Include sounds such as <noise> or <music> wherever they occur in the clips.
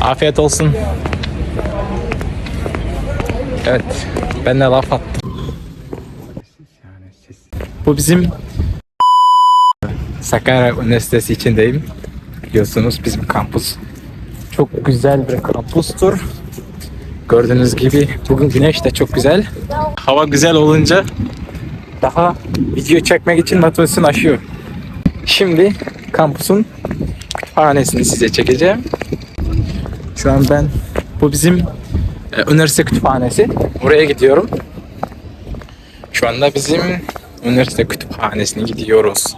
Afiyet olsun. Evet. Ben de laf attım. Bu bizim Sakarya Üniversitesi içindeyim. Biliyorsunuz bizim kampus. Çok güzel bir kampustur. Gördüğünüz gibi bugün güneş de çok güzel. Hava güzel olunca daha video çekmek için motivasyon aşıyor. Şimdi kampüsün kütüphanesini size çekeceğim. Şu an ben bu bizim e, üniversite kütüphanesi. Oraya gidiyorum. Şu anda bizim üniversite kütüphanesine gidiyoruz.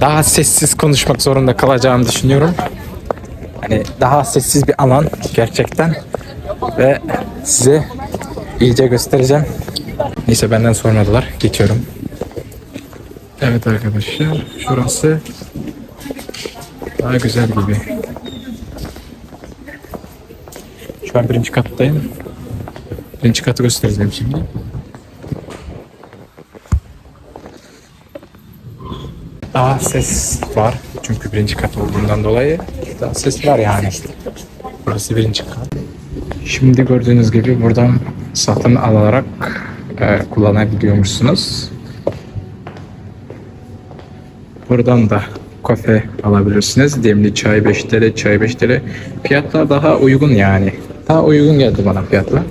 Daha sessiz konuşmak zorunda kalacağımı düşünüyorum. Hani daha sessiz bir alan gerçekten ve size iyice göstereceğim. Neyse benden sormadılar. Geçiyorum. Evet arkadaşlar şurası daha güzel gibi. An birinci kattayım. Birinci katı göstereceğim şimdi. Daha ses var. Çünkü birinci kat olduğundan dolayı daha ses var yani. Burası birinci kat. Şimdi gördüğünüz gibi buradan satın alarak e, kullanabiliyormuşsunuz. Buradan da kafe alabilirsiniz. Demli çay 5 TL, çay 5 TL. Fiyatlar daha uygun yani. Daha uygun geldi bana fiyatlar.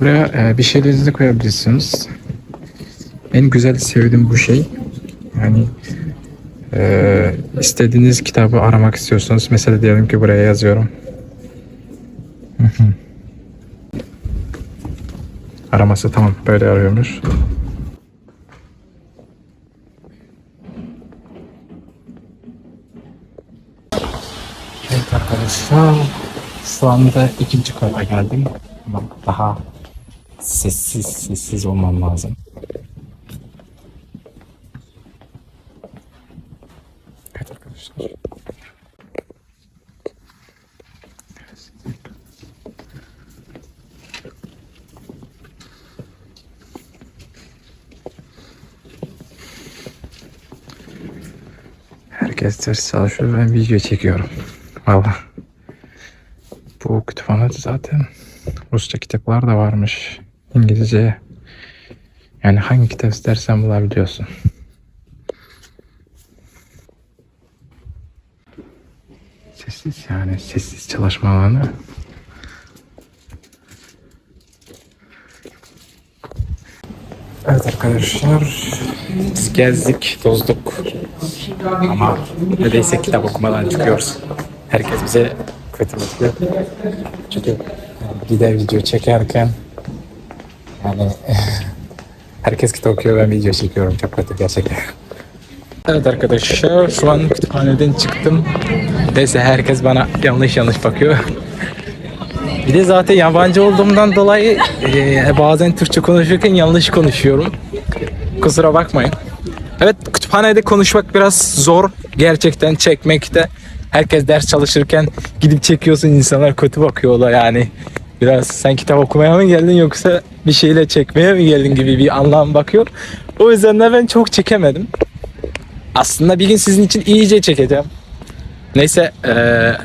Buraya e, bir şeylerinizi koyabilirsiniz. En güzel sevdiğim bu şey. Yani e, istediğiniz kitabı aramak istiyorsanız mesela diyelim ki buraya yazıyorum. Araması tamam böyle arıyormuş. Evet arkadaşlar şu anda ikinci kata geldim daha sessiz sessiz olmam lazım. Evet arkadaşlar. Herkes ders çalışıyor ben video çekiyorum. Valla. Kütüphanede zaten Rusça kitaplar da varmış. İngilizce. Yani hangi kitap istersen bulabiliyorsun. Sessiz yani sessiz çalışma alanı. Evet arkadaşlar biz gezdik, tozduk ama neredeyse kitap okumadan çıkıyoruz. Herkes bize kötü bakıyor. Çünkü bir de video çekerken yani <laughs> herkes kitap okuyor ben video çekiyorum çok kötü gerçekten. Evet arkadaşlar şu an kütüphaneden çıktım. Neyse herkes bana yanlış yanlış bakıyor. Bir de zaten yabancı olduğumdan dolayı e, bazen Türkçe konuşurken yanlış konuşuyorum. Kusura bakmayın. Evet kütüphanede konuşmak biraz zor. Gerçekten çekmekte. Herkes ders çalışırken gidip çekiyorsun insanlar kötü bakıyorlar yani. Biraz sen kitap okumaya mı geldin yoksa bir şeyle çekmeye mi geldin gibi bir anlam bakıyor. O yüzden de ben çok çekemedim. Aslında bir gün sizin için iyice çekeceğim. Neyse eee,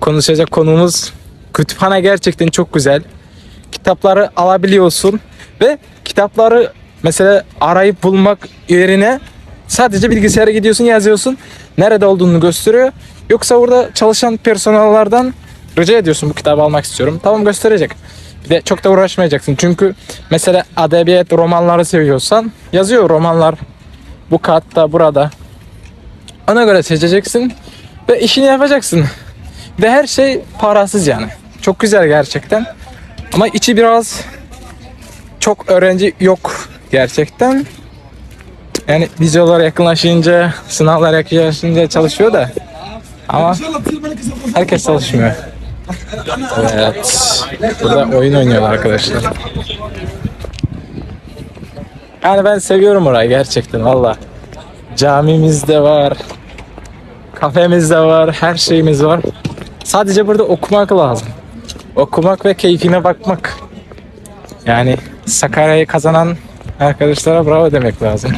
konuşacak konumuz kütüphane gerçekten çok güzel. Kitapları alabiliyorsun ve kitapları mesela arayıp bulmak yerine sadece bilgisayara gidiyorsun yazıyorsun. Nerede olduğunu gösteriyor. Yoksa orada çalışan personellerden rica ediyorsun bu kitabı almak istiyorum. Tamam gösterecek. Bir de çok da uğraşmayacaksın. Çünkü mesela edebiyat romanları seviyorsan yazıyor romanlar bu katta burada. Ona göre seçeceksin ve işini yapacaksın. Ve her şey parasız yani. Çok güzel gerçekten. Ama içi biraz çok öğrenci yok gerçekten. Yani vizeler yakınlaşınca, sınavlar yakınlaşınca çalışıyor da. Ama herkes çalışmıyor. Evet. Burada oyun oynuyorlar arkadaşlar. Yani ben seviyorum orayı gerçekten valla. Camimiz de var. Kafemiz de var. Her şeyimiz var. Sadece burada okumak lazım. Okumak ve keyfine bakmak. Yani Sakarya'yı kazanan arkadaşlara bravo demek lazım.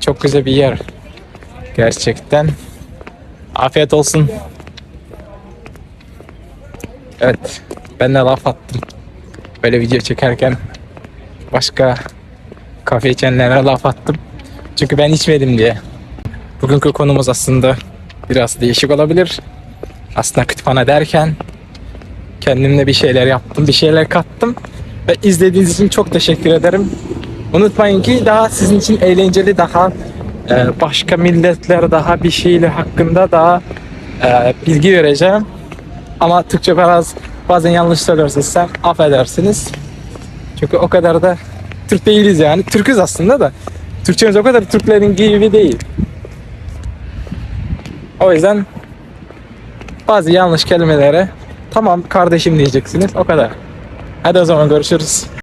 Çok güzel bir yer. Gerçekten. Afiyet olsun. Evet. Ben de laf attım. Böyle video çekerken başka kafe içenlere laf attım. Çünkü ben içmedim diye. Bugünkü konumuz aslında biraz değişik olabilir. Aslında kütüphane derken kendimle bir şeyler yaptım, bir şeyler kattım. Ve izlediğiniz için çok teşekkür ederim. Unutmayın ki daha sizin için eğlenceli, daha e, başka milletler, daha bir şeyler hakkında daha e, bilgi vereceğim. Ama Türkçe biraz bazen yanlış söylersem affedersiniz. Çünkü o kadar da Türk değiliz yani. Türküz aslında da. Türkçemiz o kadar Türklerin gibi değil. O yüzden bazı yanlış kelimelere tamam kardeşim diyeceksiniz. O kadar. Hadi o zaman görüşürüz.